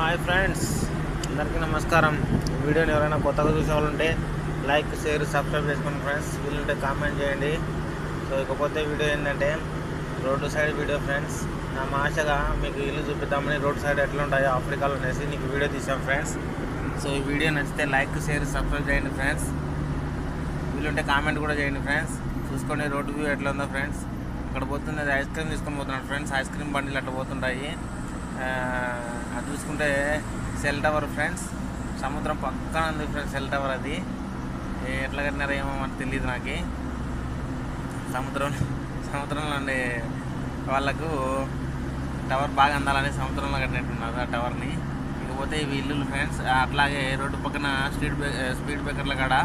Hi friends అందరికీ నమస్కారం. వీడియోని ఎవరైనా కొత్తగా చూసే వాళ్ళు ఉంటే లైక్ షేర్ సబ్స్క్రైబ్ చేసుకోండి ఫ్రెండ్స్. వీలుంటే కామెంట్ చేయండి. సో ఇకపోతే వీడియో ఏంటంటే రోడ్డు సైడ్ వీడియో ఫ్రెండ్స్. నా ఆశగా మీకు ఇల్లు చూపిద్దామని రోడ్ సైడ్ ఎట్లా ఉంటాయో ఆఫ్రికాలో అనేసి నీకు వీడియో తీసాం ఫ్రెండ్స్. సో ఈ వీడియో నచ్చితే లైక్ షేర్ సబ్స్క్రైబ్ చేయండి ఫ్రెండ్స్. వీలుంటే కామెంట్ కూడా చేయండి ఫ్రెండ్స్. చూసుకోండి రోడ్డు వ్యూ ఎట్లా ఉందో ఫ్రెండ్స్. అక్కడ పోతుంది ఐస్ క్రీమ్ తీసుకొని పోతున్నాడు ఫ్రెండ్స్. ఐస్ క్రీమ్ బండిలు అట్లా పోతుంటాయి. ఆ, చూసుకుంటే సెల్ టవర్ ఫ్రెండ్స్ సముద్రం పక్కన ఉంది ఫ్రెండ్స్ సెల్ టవర్ అది. ఎట్లా కట్టినారో ఏమో మనకు తెలియదు నాకు. సముద్రం సముద్రంలో ఉండే వాళ్ళకు టవర్ బాగా అందాలని సముద్రంలో కట్టినట్టున్నారు ఆ టవర్ని. ఇకపోతే ఇవి ఇల్లులు ఫ్రెండ్స్ అట్లాగే రోడ్డు పక్కన స్పీడ్ బ్రే స్పీడ్ బ్రేకర్ల కాడ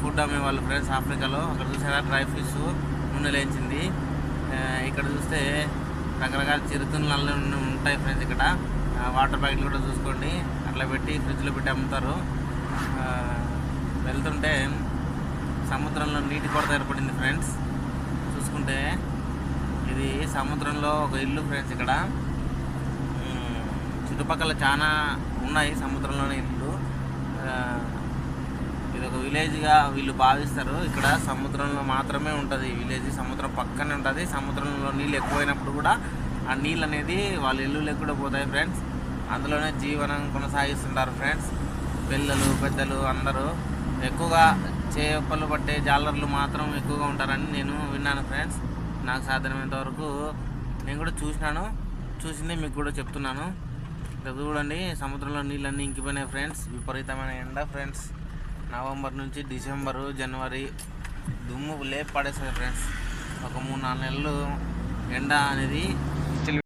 ఫుడ్ అమ్మే వాళ్ళు ఫ్రెండ్స్ ఆఫ్రికాలో. అక్కడ చూసారా? డ్రై ఫిష్ నూనె లేచింది. ఇక్కడ చూస్తే రకరకాల చిరుతిళ్ళు ఉంటాయి ఫ్రెండ్స్ ఇక్కడ. వాటర్ ప్యాకెట్లు కూడా చూసుకోండి. అట్లా పెట్టి ఫ్రిడ్జ్లో పెట్టి అమ్ముతారు. వెళ్తుంటే సముద్రంలో నీటి కొరత ఏర్పడింది ఫ్రెండ్స్. చూసుకుంటే ఇది సముద్రంలో ఒక ఇల్లు ఫ్రెండ్స్ ఇక్కడ. చుట్టుపక్కల చాలా ఉన్నాయి సముద్రంలోనే ఇల్లు. ఇది ఒక విలేజ్గా వీళ్ళు భావిస్తారు. ఇక్కడ సముద్రంలో మాత్రమే ఉంటుంది. విలేజ్ సముద్రం పక్కనే ఉంటుంది. సముద్రంలో నీళ్ళు ఎక్కువైనప్పుడు కూడా ఆ నీళ్ళు అనేది వాళ్ళ ఇల్లు కూడా పోతాయి ఫ్రెండ్స్. అందులోనే జీవనం కొనసాగిస్తుంటారు ఫ్రెండ్స్. పిల్లలు పెద్దలు అందరూ ఎక్కువగా చేపలు పట్టే జాలర్లు మాత్రం ఎక్కువగా ఉంటారని నేను విన్నాను ఫ్రెండ్స్. నాకు సాధ్యమైనంత వరకు నేను కూడా చూసినాను. చూసింది మీకు కూడా చెప్తున్నాను. చూడండి సముద్రంలో నీళ్ళన్నీ ఇంకిపోయినాయి ఫ్రెండ్స్. విపరీతమైన ఎండ ఫ్రెండ్స్. నవంబర్ నుంచి డిసెంబరు జనవరి దుమ్ము లేపు పడేస్తుంది ఫ్రెండ్స్. ఒక మూడు నాలుగు నెలలు ఎండ అనేది